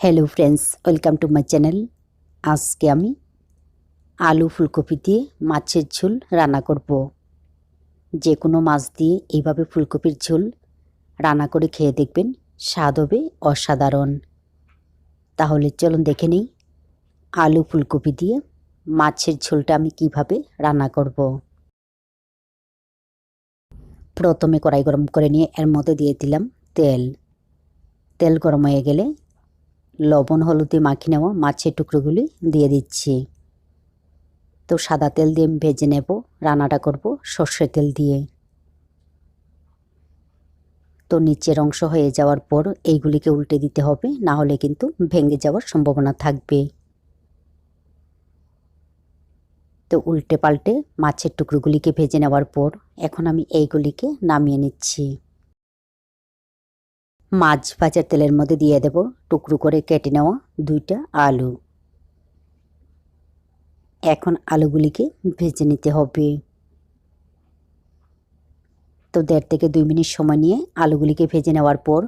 Hello friends welcome to my channel আজকে আমি আলু ফুলকপি দিয়ে মাছের ঝোল রান্না করব। যে কোনো মাছ দিয়ে এইভাবে ফুলকপির ঝোল রান্না করে খেয়ে দেখবেন স্বাদ হবে অসাধারণ। তাহলে চলুন দেখে নিই আলু ফুলকপি দিয়ে মাছের ঝোলটা আমি কীভাবে রান্না করব। প্রথমে কড়াই গরম করে নিয়ে এর মধ্যে দিয়ে দিলাম তেল। তেল গরম হয়ে গেলে লবণ, হলুদে মাখি নেওয়া মাছের টুকরোগুলি দিয়ে দিচ্ছি। তো সাদা তেল দিয়ে ভেজে নেব। রান্নাটা করব সর্ষের তেল দিয়ে। তো নিচের অংশ হয়ে যাওয়ার পর এইগুলিকে উল্টে দিতে হবে। না হলে কিন্তু ভেঙে যাওয়ার সম্ভাবনা থাকবে। তো উল্টে পাল্টে মাছের টুকরোগুলিকে ভেজে নেওয়ার পর এখন আমি এইগুলিকে নামিয়ে নিচ্ছি। মাছ ভাজার তেলের মধ্যে দিয়ে দেব টুকরো করে কেটে নেওয়া দুইটা আলু। এখন আলুগুলিকে ভেজে নিতে হবে। তো দেড় থেকে দুই মিনিট সময় নিয়ে আলুগুলিকে ভেজে নেওয়ার পর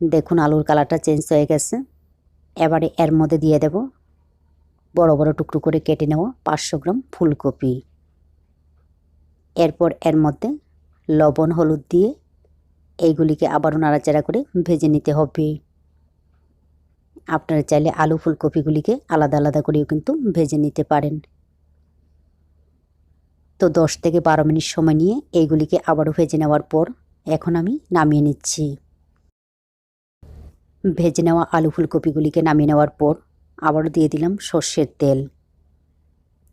দেখুন আলুর কালারটা চেঞ্জ হয়ে গেছে। এবারে এর মধ্যে দিয়ে দেব বড় বড় টুকরো করে কেটে নেওয়া পাঁচশো গ্রাম ফুলকপি। এরপর এর মধ্যে লবণ, হলুদ দিয়ে এইগুলিকে আবারও নাড়াচাড়া করে ভেজে নিতে হবে। আপনারা চাইলে আলু ফুলকপিগুলিকে আলাদা আলাদা করেও কিন্তু ভেজে নিতে পারেন। তো দশ থেকে বারো মিনিট সময় নিয়ে এইগুলিকে আবারও ভেজে নেওয়ার পর এখন আমি নামিয়ে নিচ্ছি। ভেজে নেওয়া আলু ফুলকপিগুলিকে নামিয়ে নেওয়ার পর আবারও দিয়ে দিলাম সর্ষের তেল।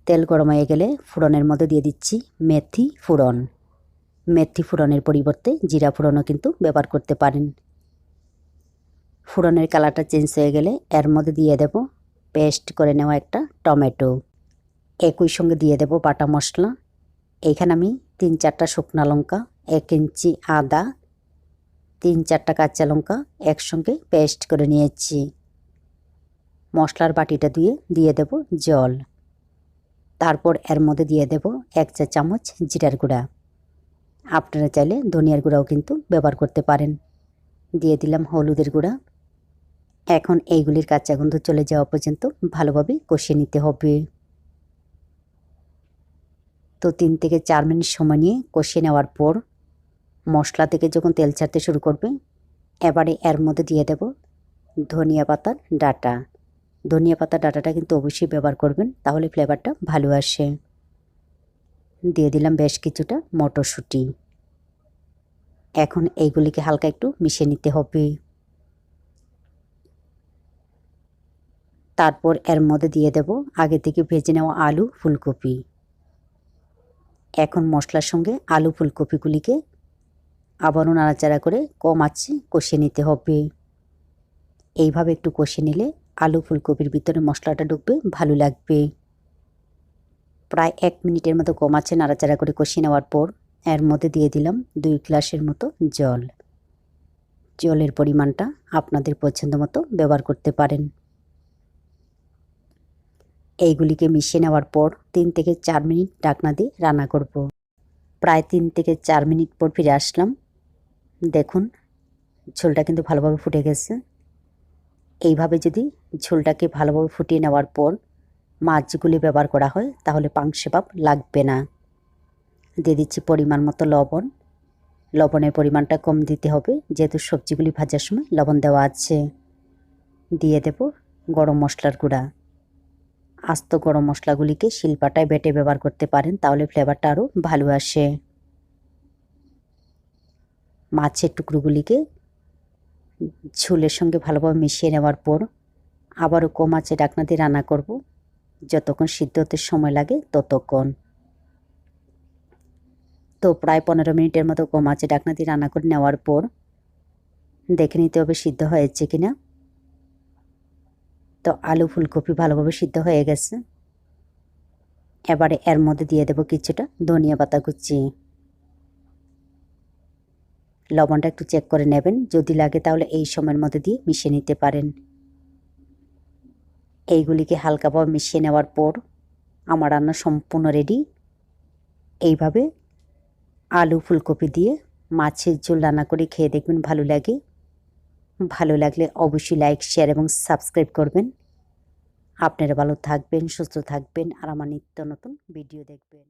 তেল গরম হয়ে গেলে ফোড়নের মধ্যে দিয়ে দিচ্ছি মেথি ফোড়ন মেথি ফোড়নের পরিবর্তে জিরা ফোড়নও কিন্তু ব্যবহার করতে পারেন। ফোড়নের কালারটা চেঞ্জ হয়ে গেলে এর মধ্যে দিয়ে দেব পেস্ট করে নেওয়া একটা টমেটো। একই সঙ্গে দিয়ে দেব বাটা মশলা। এইখানে আমি তিন চারটা শুকনা লঙ্কা, এক ইঞ্চি আদা, তিন চারটা কাঁচা লঙ্কা একসঙ্গে পেস্ট করে নিয়েছি। মশলার বাটিটা দিয়ে দিয়ে দেব জল। তারপর এর মধ্যে দিয়ে দেব এক চা চামচ জিরার গুঁড়া। আপনারা চাইলে ধনিয়ার গুঁড়াও কিন্তু ব্যবহার করতে পারেন। দিয়ে দিলাম হলুদের গুঁড়া। এখন এইগুলির কাঁচা গন্ধ চলে যাওয়া পর্যন্ত ভালোভাবে কষিয়ে নিতে হবে। তো তিন থেকে চার মিনিট সময় নিয়ে কষিয়ে নেওয়ার পর মশলা থেকে যখন তেল ছাড়তে শুরু করবে, এবারে এর মধ্যে দিয়ে দেব ধনিয়া পাতার ডাটা। ধনিয়া পাতার ডাটাটা কিন্তু অবশ্যই ব্যবহার করবেন, তাহলে ফ্লেভারটা ভালো আসে। দিয়ে দিলাম বেশ কিছুটা মটরশুঁটি। এখন এইগুলিকে হালকা একটু মিশিয়ে নিতে হবে। তারপর এর মধ্যে দিয়ে দেব আগে থেকে ভেজে নেওয়া আলু ফুলকপি। এখন মশলার সঙ্গে আলু ফুলকপিগুলিকে আবারও নাড়াচাড়া করে কম আছে কষিয়ে নিতে হবে। এইভাবে একটু কষিয়ে নিলে আলু ফুলকপির ভিতরে মশলাটা ঢুকবে, ভালো লাগবে। প্রায় এক মিনিটের মতো কম আছে নাড়াচাড়া করে কষিয়ে নেওয়ার পর এর মধ্যে দিয়ে দিলাম দুই গ্লাসের মতো জল। জলের পরিমাণটা আপনাদের পছন্দ মতো ব্যবহার করতে পারেন। এইগুলিকে মিশিয়ে নেওয়ার পর তিন থেকে চার মিনিট ডাকনা দিয়ে রান্না করব। প্রায় তিন থেকে চার মিনিট পর ফিরে আসলাম। দেখুন, ঝোলটা কিন্তু ভালোভাবে ফুটে গেছে। এইভাবে যদি ঝোলটাকে ভালোভাবে ফুটিয়ে নেওয়ার পর মাছগুলি ব্যবহার করা হয়, তাহলে পাংশে ভাব লাগবে না। দিয়ে দিচ্ছি পরিমাণ মতো লবণ। লবণের পরিমাণটা কম দিতে হবে, যেহেতু সবজিগুলি ভাজার সময় লবণ দেওয়া আছে। দিয়ে দেব গরম মশলার গুঁড়া। আস্ত গরম মশলাগুলিকে শিলপাটায় বেটে ব্যবহার করতে পারেন, তাহলে ফ্লেভারটা আরও ভালো আসে। মাছের টুকরোগুলিকে ঝোলের সঙ্গে ভালোভাবে মিশিয়ে নেওয়ার পর আবারও কম আছে ডাকনা দিয়ে রান্না করব। যতক্ষণ সিদ্ধ হতে সময় লাগে ততক্ষণ। তো প্রায় পনেরো মিনিটের মতো কম আছে। ডাকনা দিয়ে রান্না করে নেওয়ার পর দেখে নিতে হবে সিদ্ধ হয়েছে কিনা। তো আলু ফুলকপি ভালোভাবে সিদ্ধ হয়ে গেছে। এবারে এর মধ্যে দিয়ে দেব কিছুটা ধনিয়া পাতা কুচি। লবণটা একটু চেক করে নেবেন। যদি লাগে তাহলে এই সময়ের মধ্যে দিয়ে মিশিয়ে নিতে পারেন। এইগুলিকে হালকাভাবে মিশিয়ে নেওয়ার পর আমার রান্না সম্পূর্ণ রেডি এইভাবে আলু ফুলকপি দিয়ে মাছের ঝোল রান্না করে খেয়ে দেখবেন ভালো লাগে। ভালো লাগলে অবশ্যই লাইক, শেয়ার এবং সাবস্ক্রাইব করবেন। আপনারা ভালো থাকবেন, সুস্থ থাকবেন আর আমার নিত্য নতুন ভিডিও দেখবেন।